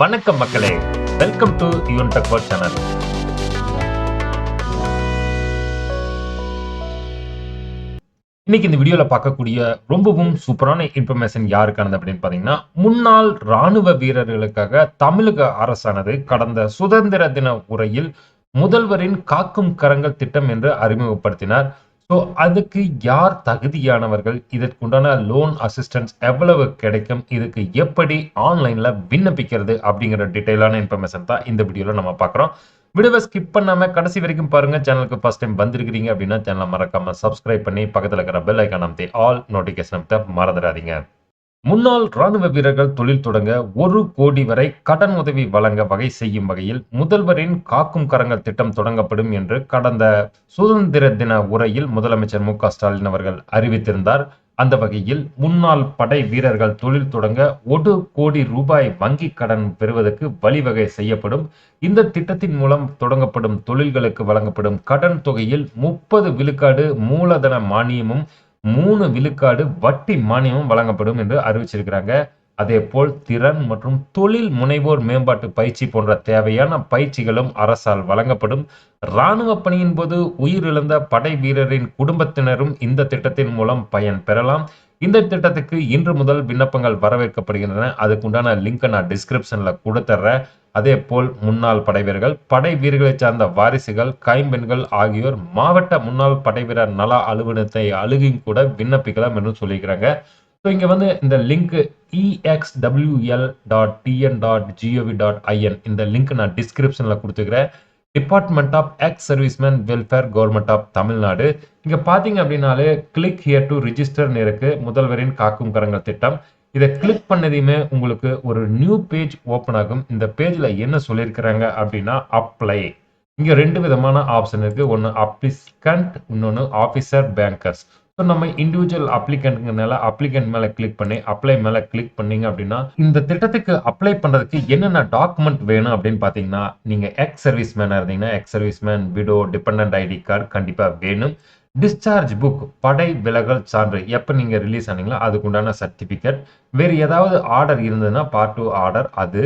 வணக்கம் மக்களே. Welcome to யூன் டக்வர் சேனல் இன்னைக்கு இந்த வீடியோல பார்க்கக்கூடிய ரொம்பவும் சூப்பரான இன்ஃபர்மேஷன் யாருக்கானது அப்படின்னு பாத்தீங்கன்னா முன்னாள் ராணுவ வீரர்களுக்காக தமிழக அரசானது கடந்த சுதந்திர தின உரையில் முதல்வரின் காக்கும் கரங்கள் திட்டம் என்று அறிமுகப்படுத்தினார். ஸோ அதுக்கு யார் தகுதியானவர்கள்? இதற்குண்டான லோன் அசிஸ்டன்ஸ் எவ்வளவு கிடைக்கும்? இதுக்கு எப்படி ஆன்லைனில் விண்ணப்பிக்கிறது? அப்படிங்கிற டீட்டெயிலான இன்ஃபர்மேஷன் தான் இந்த வீடியோவில் நம்ம பார்க்குறோம். வீடியோவை ஸ்கிப் பண்ணாமல் கடைசி வரைக்கும் பாருங்க. சேனலுக்கு ஃபர்ஸ்ட் டைம் வந்திருக்கிறீங்க அப்படின்னா சேனலை மறக்காமல் சப்ஸ்கிரைப் பண்ணி பக்கத்தில் இருக்கிற பெல் ஐக்கான் அமைத்து ஆல் நோட்டிஃபிகேஷன் அமைத்த மறந்துடாதீங்க. முன்னாள் ராணுவ வீரர்கள் தொழில் தொடங்க ஒரு கோடி வரை கடன் உதவி வழங்க வகை செய்யும் வகையில் முதல்வரின் காக்கும் கரங்கள் திட்டம் தொடங்கப்படும் என்று கடந்த சுதந்திர தின உரையில் முதலமைச்சர் மு ஸ்டாலின் அவர்கள் அறிவித்திருந்தார். அந்த வகையில் முன்னாள் படை வீரர்கள் தொழில் தொடங்க ஒரு கோடி ரூபாய் வங்கி கடன் பெறுவதற்கு வழிவகை செய்யப்படும். இந்த திட்டத்தின் மூலம் தொடங்கப்படும் தொழில்களுக்கு வழங்கப்படும் கடன் தொகையில் முப்பது விழுக்காடு மூலதன மானியமும் மூணு விழுக்காடு வட்டி மானியமும் வழங்கப்படும் என்று அறிவிச்சிருக்கிறாங்க. அதே போல் திறன் மற்றும் தொழில் முனைவோர் மேம்பாட்டு பயிற்சி போன்ற தேவையான பயிற்சிகளும் அரசால் வழங்கப்படும். இராணுவ பணியின் போது உயிரிழந்த படை வீரரின் குடும்பத்தினரும் இந்த திட்டத்தின் மூலம் பயன் பெறலாம். இந்த திட்டத்துக்கு இன்று முதல் விண்ணப்பங்கள் வரவேற்கப்படுகின்றன. அதுக்குண்டான லிங்கை நான் டிஸ்கிரிப்ஷனில் கொடுத்துட்றேன் அதே போல் முன்னாள் படை வீரர்கள் படை வீரர்களை சார்ந்த வாரிசுகள் கைம்பெண்கள் ஆகியோர் மாவட்ட முன்னாள் படை வீரர் நல அலுவலகத்தை அழுகியும் கூட விண்ணப்பிக்கலாம் என்று சொல்லியிருக்கிறாங்க. ஸோ இங்கே வந்து இந்த link EXWL dot TN dot GOV dot IN இந்த லிங்க் நான் டிஸ்கிரிப்ஷனில் கொடுத்துக்கிறேன். Department of ex serviceman welfare government of Tamil Nadu இங்கே பார்த்தீங்க அப்படின்னாலே கிளிக் ஹியர் டு ரிஜிஸ்டர்னு இருக்கு. முதல்வரின் காக்கும் கரங்கள் திட்டம். இதை கிளிக் பண்ணதையுமே உங்களுக்கு ஒரு நியூ பேஜ் ஓப்பன் ஆகும். இந்த பேஜில் என்ன சொல்லியிருக்கிறாங்க அப்படின்னா அப்ளை இங்கே ரெண்டு விதமான ஆப்ஷன் இருக்குது ஒன்று அப்ளிகண்ட் இன்னொன்று ஆஃபீஸர் பேங்கர்ஸ் ஸோ நம்ம இண்டிவிஜுவல் அப்ளிகண்ட்னால அப்ளிகண்ட் மேலே கிளிக் பண்ணி அப்ளை மேலே கிளிக் பண்ணீங்க அப்படின்னா இந்த திட்டத்துக்கு அப்ளை பண்ணுறதுக்கு என்னென்ன டாக்குமெண்ட் வேணும் அப்படின்னு பார்த்தீங்கன்னா நீங்கள் எக்ஸ் சர்வீஸ் மேனாக இருந்தீங்கன்னா ex service man widow depend ID card கண்டிப்பாக வேணும். டிஸ்சார்ஜ் புக் படை விலகல் சான்று எப்போ நீங்கள் ரிலீஸ் ஆனீங்களோ அதுக்குண்டான சர்டிஃபிகேட் வேறு ஏதாவது ஆர்டர் இருந்ததுன்னா பார்ட் டூ ஆர்டர் அது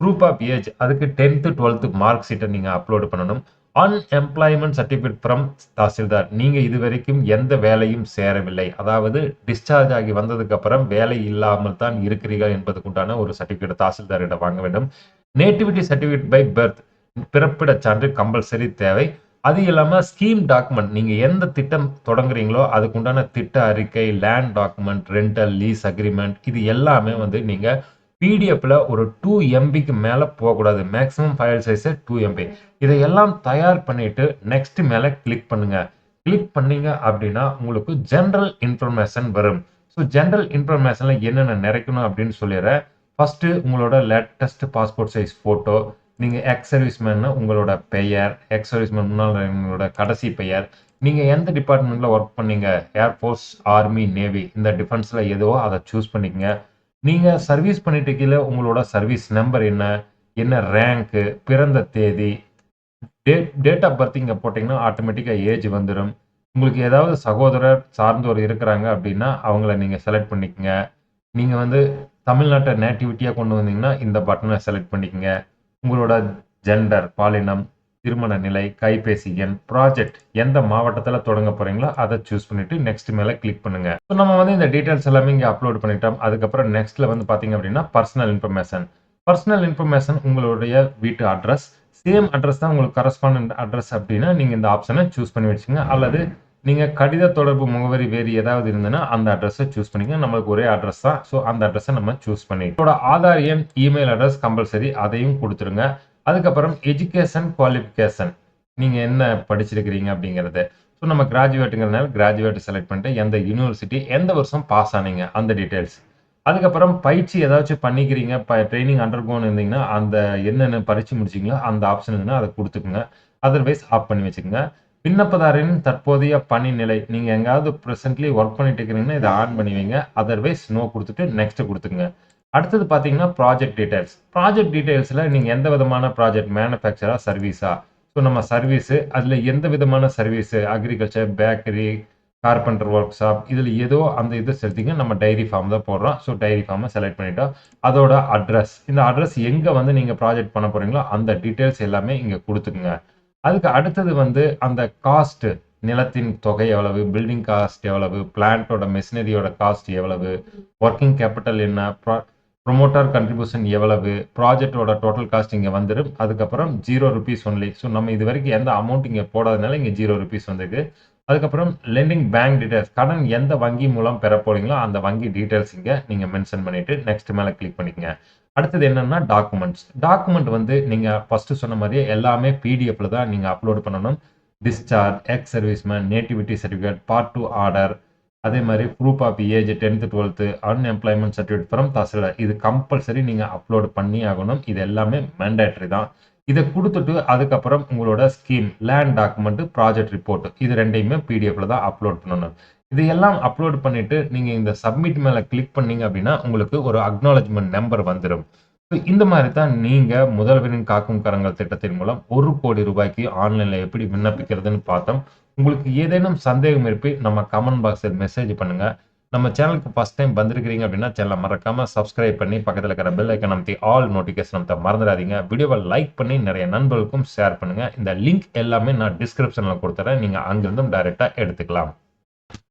ப்ரூஃப் ஆஃப் ஏஜ் அதுக்கு டென்த்து டுவெல்த்து மார்க் ஷீட்டை நீங்கள் அப்லோடு பண்ணணும். Unemployment certificate from tahsildar. நீங்கள் இது வரைக்கும் எந்த வேலையும் சேரவில்லை. அதாவது டிஸ்சார்ஜ் ஆகி வந்ததுக்கப்புறம் வேலை இல்லாமல் தான் இருக்கிறீர்கள் என்பதுக்குண்டான ஒரு சர்டிஃபிகேட் தாசில்தாரிடம் வாங்க வேண்டும். நேட்டிவிட்டி சர்டிஃபிகேட் பை பர்த் பிறப்பிடச் சான்று கம்பல்சரி தேவை. அது இல்லாமல் ஸ்கீம் டாக்குமெண்ட் நீங்கள் எந்த திட்டம் தொடங்குறீங்களோ அதுக்குண்டான திட்ட அறிக்கை land document rental lease agreement இது எல்லாமே வந்து நீங்கள் பிடிஎஃப்பில் ஒரு டூ எம்பிக்கு மேலே போகக்கூடாது. Maximum file size two MB இதையெல்லாம் தயார் பண்ணிவிட்டு நெக்ஸ்ட் மேலே கிளிக் பண்ணுங்கள் கிளிக் பண்ணீங்க அப்படின்னா உங்களுக்கு ஜென்ரல் இன்ஃபர்மேஷன் வரும். ஸோ ஜென்ரல் இன்ஃபர்மேஷனில் என்னென்ன நிறைக்கணும் அப்படின்னு சொல்லிடுறேன். ஃபஸ்ட்டு உங்களோட லேட்டஸ்ட் பாஸ்போர்ட் சைஸ் ஃபோட்டோ நீங்கள் எக்ஸ் சர்வீஸ்மேன் உங்களோட பெயர் எக்ஸ் சர்வீஸ்மேன் முன்னாள் உங்களோட கடைசி பெயர் நீங்கள் எந்த டிபார்ட்மெண்ட்டில் ஒர்க் பண்ணீங்க? ஏர்ஃபோர்ஸ் ஆர்மி நேவி இந்த டிஃபென்ஸில் எதுவோ அதை சூஸ் பண்ணிக்கங்க. நீங்கள் சர்வீஸ் பண்ணிட்டு கீழே உங்களோட சர்வீஸ் நம்பர் என்ன என்ன ரேங்க்கு பிறந்த தேதி டேட் டேட் ஆஃப் பர்த் இங்கே போட்டிங்கன்னா ஆட்டோமேட்டிக்காக ஏஜ் வந்துடும் உங்களுக்கு ஏதாவது சகோதரர் சார்ந்தோர் இருக்கிறாங்க அப்படின்னா அவங்கள நீங்கள் செலக்ட் பண்ணிக்கங்க. நீங்கள் வந்து தமிழ்நாட்டை நேட்டிவிட்டியாக கொண்டு வந்தீங்கன்னா இந்த பட்டனை செலக்ட் பண்ணிக்கங்க. உங்களோட ஜெண்டர் பாலினம் திருமண நிலை கைபேசி எண் ப்ராஜெக்ட் எந்த மாவட்டத்தில் தொடங்க போறீங்களோ அதை சூஸ் பண்ணிட்டு நெக்ஸ்ட் மேலே கிளிக் பண்ணுங்க. ஸோ நம்ம வந்து இந்த டீட்டெயில்ஸ் எல்லாமே இங்கே அப்லோட் பண்ணிட்டோம். அதுக்கப்புறம் நெக்ஸ்ட்ல வந்து பார்த்தீங்க அப்படின்னா பர்சனல் இன்ஃபர்மேஷன் பர்சனல் இன்ஃபர்மேஷன் உங்களுடைய வீட்டு அட்ரஸ் சேம் அட்ரஸ் தான் உங்களுக்கு கரஸ்பாண்ட் அட்ரஸ் அப்படின்னா நீங்கள் இந்த ஆப்ஷனை சூஸ் பண்ணி வச்சுங்க அல்லது நீங்கள் கடித தொடர்பு முகவரி வேறு ஏதாவது இருந்ததுன்னா அந்த அட்ரஸை சூஸ் பண்ணிங்க நம்மளுக்கு ஒரே அட்ரஸ் தான். ஸோ அந்த அட்ரஸை நம்ம சூஸ் பண்ணி இதோட ஆதார் எண் இமெயில் அட்ரஸ் கம்பல்சரி அதையும் கொடுத்துருங்க. அதுக்கப்புறம் எஜுகேஷன் குவாலிஃபிகேஷன் நீங்கள் என்ன படிச்சிருக்கிறீங்க அப்படிங்கிறது. ஸோ நம்ம கிராஜுவேட்டுங்கிறதுனால கிராஜுவேட் செலக்ட் பண்ணிட்டு எந்த யூனிவர்சிட்டி எந்த வருஷம் பாஸ் ஆனீங்க அந்த டீட்டெயில்ஸ் அதுக்கப்புறம் பயிற்சி ஏதாச்சும் பண்ணிக்கிறீங்க ப ட்ரைனிங் அண்டர்கோன் இருந்தீங்கன்னா அந்த என்னென்ன பரிச்சு முடிச்சிங்களோ அந்த ஆப்ஷன் இருந்ததுன்னா அதை கொடுத்துக்குங்க. அதர்வைஸ் ஆஃப் பண்ணி வச்சுக்கோங்க. விண்ணப்பதாரின் தற்போதைய பணி நிலை நீங்கள் எங்காவது ப்ரெசென்ட்லி ஒர்க் பண்ணிட்டு இருக்கிறீங்கன்னா இதை ஆன் பண்ணி வைங்க. அதர்வைஸ் நோ கொடுத்துட்டு நெக்ஸ்ட் கொடுத்துக்குங்க. அடுத்தது பார்த்தீங்கன்னா ப்ராஜெக்ட் டீடைல்ஸ் ப்ராஜெக்ட் டீடைல்ஸில் நீங்கள் எந்த விதமான ப்ராஜெக்ட் மேனுஃபேக்சராக சர்வீஸா ஸோ நம்ம சர்வீஸு அதில் எந்த விதமான service agriculture bakery carpenter workshop இதில் ஏதோ அந்த இது செலுத்திங்க நம்ம டைரி ஃபார்ம் தான் போடுறோம். ஸோ டைரி ஃபார்மை செலக்ட் பண்ணிட்டோம். அதோட அட்ரஸ் இந்த அட்ரஸ் எங்கே வந்து நீங்கள் ப்ராஜெக்ட் பண்ண போகிறீங்களோ அந்த டீட்டெயில்ஸ் எல்லாமே இங்கே கொடுத்துக்குங்க. அதுக்கு அடுத்தது வந்து அந்த காஸ்ட்டு நிலத்தின் தொகை எவ்வளவு பில்டிங் காஸ்ட் எவ்வளவு பிளான்ட்டோட மெஷினரியோட காஸ்ட் எவ்வளவு ஒர்க்கிங் கேபிட்டல் என்ன ப்ரா ப்ரொமோட்டர் கண்ட்ரிபியூஷன் எவ்வளவு? ப்ராஜெக்டோட டோட்டல் காஸ்ட் இங்கே வந்துடும் அதுக்கப்புறம் ஜீரோ ருபீஸ் ஒன்லி ஸோ நம்ம இது வரைக்கும் எந்த அமௌண்ட் இங்கே போடாதனால இங்கே ஜீரோ ருபீஸ் வந்துருக்கு. அதுக்கப்புறம் லெண்டிங் பேங்க் டீட்டெயில்ஸ் கடன் எந்த வங்கி மூலம் பெற போறீங்களோ அந்த வங்கி டீட்டெயில்ஸ் இங்கே நீங்கள் மென்ஷன் பண்ணிவிட்டு நெக்ஸ்ட் மேலே கிளிக் பண்ணிக்கங்க. அடுத்தது என்னென்னா டாக்குமெண்ட்ஸ் டாக்குமெண்ட் வந்து நீங்கள் ஃபஸ்ட்டு சொன்ன மாதிரியே எல்லாமே பிடிஎஃப்ல தான் நீங்கள் அப்லோட் பண்ணணும். Discharge ex serviceman nativity certificate part two order அதே மாதிரி proof of age tenth twelfth unemployment certificate from tahsildar இது கம்பல்சரி நீங்கள் அப்லோடு பண்ணி ஆகணும். இது எல்லாமே மேண்டேட்ரி தான். இதை கொடுத்துட்டு அதுக்கப்புறம் உங்களோட scheme land document project report இது ரெண்டையுமே பிடிஎஃப்ல தான் அப்லோட் பண்ணணும். இது எல்லாம் அப்லோட் பண்ணிட்டு நீங்கள் இந்த சப்மிட் மேலே கிளிக் பண்ணீங்க அப்படின்னா உங்களுக்கு ஒரு அக்னாலஜ்மெண்ட் நம்பர் வந்துடும் இந்த மாதிரி தான் நீங்க முதல்வரின் காக்கும் கரங்கள் திட்டத்தின் மூலம் ஒரு கோடி ரூபாய்க்கு ஆன்லைன்ல எப்படி விண்ணப்பிக்கிறதுன்னு பார்த்தோம். உங்களுக்கு ஏதேனும் சந்தேகம் இருப்பி நம்ம கமெண்ட் பாக்ஸில் மெசேஜ் பண்ணுங்க. நம்ம சேனலுக்கு ஃபர்ஸ்ட் டைம் வந்திருக்கிறீங்க அப்படின்னா சேனலை மறக்காம சப்ஸ்கிரைப் பண்ணி பக்கத்தில் இருக்கிற பெல் ஐக்கன் அமைத்தி ஆல் நோட்டிஃபிகேஷன் அமைத்த மறந்துடாதீங்க. வீடியோவை லைக் பண்ணி நிறைய நண்பர்களுக்கும் ஷேர் பண்ணுங்க. இந்த லிங்க் எல்லாமே நான் டிஸ்கிரிப்ஷனில் கொடுத்துறேன். நீங்க அங்கிருந்தும் டைரெக்டாக எடுத்துக்கலாம்.